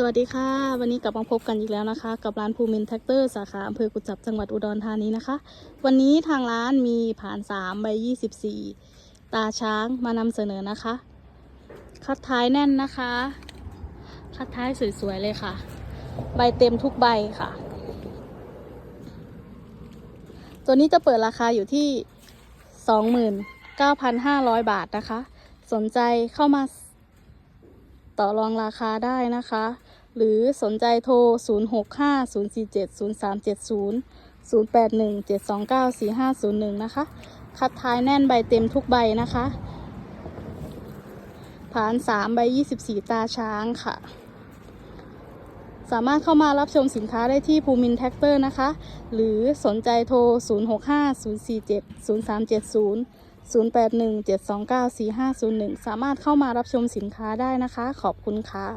สวัสดีค่ะ วันนี้กลับมาพบกันอีกแล้วนะคะ กับร้านภูมินแท็กเตอร์สาขาอำเภอกุจจับจังหวัดอุดรธานีนะคะ วันนี้ทางร้านมีผ่าน3ใบ24 ตาช้างมานำเสนอนะคะ คัดท้ายแน่นนะคะ คัดท้ายสวยๆเลยค่ะ ใบเต็มทุกใบค่ะ ตัวนี้จะเปิดราคาอยู่ที่ 29,500 บาทนะคะ สนใจเข้ามา ต่อรองราคาได้นะคะ หรือสนใจโทร 0650470370 0817294501 นะคะ คัดท้ายแน่นใบเต็มทุกใบนะคะผ่าน 3 ใบ 24 ตาช้างค่ะ สามารถเข้ามารับชมสินค้าได้ที่ภูมินแท็กเตอร์นะคะ หรือสนใจโทร 0650470370 0817294501 สามารถเข้ามารับชมสินค้าได้นะคะ ขอบคุณค่ะ